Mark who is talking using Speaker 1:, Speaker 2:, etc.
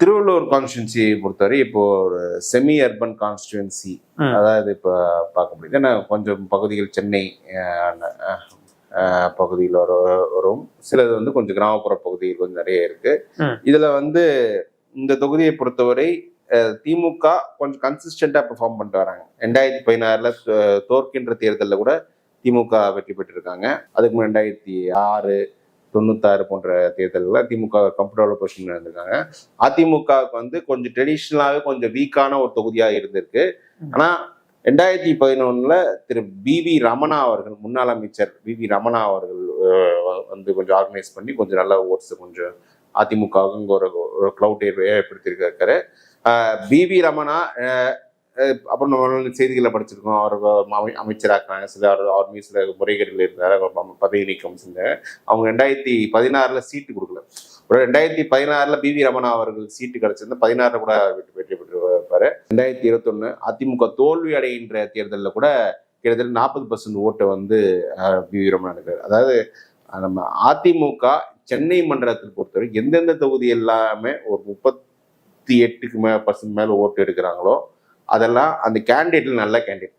Speaker 1: திருவள்ளூர் கான்ஸ்டுவன்சியை பொறுத்தவரை இப்போ ஒரு செமி அர்பன் கான்ஸ்டுவன்சி. அதாவது இப்போ பார்க்க முடியுது. ஏன்னா கொஞ்சம் பகுதிகள் சென்னை பகுதியில் வர வரும். சிலது வந்து கொஞ்சம் கிராமப்புற பகுதிகள் கொஞ்சம் நிறைய இருக்கு. இதுல வந்து இந்த தொகுதியை பொறுத்தவரை திமுக கொஞ்சம் கன்சிஸ்டண்டா பெர்ஃபார்ம் பண்ணிட்டு வராங்க. ரெண்டாயிரத்தி பதினாறுல தோற்கின்ற தேர்தலில் கூட திமுக வெற்றி பெற்றிருக்காங்க. அதுக்கு ரெண்டாயிரத்தி ஆறு தொண்ணூத்தாறு போன்ற தேர்தலில் திமுக கம்ஃபர்டபுள் பொசிஷன் இருந்திருக்காங்க. அதிமுகவுக்கு வந்து கொஞ்சம் ட்ரெடிஷ்னலாகவே கொஞ்சம் வீக்கான ஒரு தொகுதியா இருந்திருக்கு.
Speaker 2: ம்.
Speaker 1: ஆனா ரெண்டாயிரத்தி பதினொன்னுல திரு பி வி ரமணா அவர்கள் முன்னாள் அமைச்சர் பி வி ரமணா அவர்கள் வந்து கொஞ்சம் ஆர்கனைஸ் பண்ணி கொஞ்சம் நல்ல ஓட்ஸ் கொஞ்சம் அதிமுகவுக்கு ஒரு ஒரு க்ளவுட் ஏற்படுத்தியிருக்காரு. பி வி ரமணா அப்புறம் நம்ம செய்திகளை படிச்சிருக்கோம். அவர் அமை- அமைச்சராக்குறாங்க. சில அவர் மீது சில முறைகேடுகள் இருந்தார். பதவி நீக்கம் செஞ்சாங்க அவங்க ரெண்டாயிரத்தி பதினாறில் சீட்டு கொடுக்கல. அப்புறம் ரெண்டாயிரத்தி பதினாறில் பி வி ரமணா அவர்கள் சீட்டு கிடச்சிருந்தா பதினாறில் கூட வெற்றி வெற்றி பெற்றிருப்பாரு. ரெண்டாயிரத்தி இருபத்தொன்னு அதிமுக தோல்வி அடைகின்ற தேர்தலில் கூட கிட்டத்தட்ட நாற்பது பர்சன்ட் ஓட்டை வந்து பி வி ரமணா எடுக்கிறார். அதாவது நம்ம அதிமுக சென்னை மண்டலத்தை பொறுத்தவரை எந்தெந்த தொகுதி எல்லாமே ஒரு முப்பத்தி எட்டுக்கு மே பர்சன்ட் மேலே ஓட்டு எடுக்கிறாங்களோ அதெல்லாம் அந்த கேண்டிடேட்ல நல்ல கேண்டிடேட்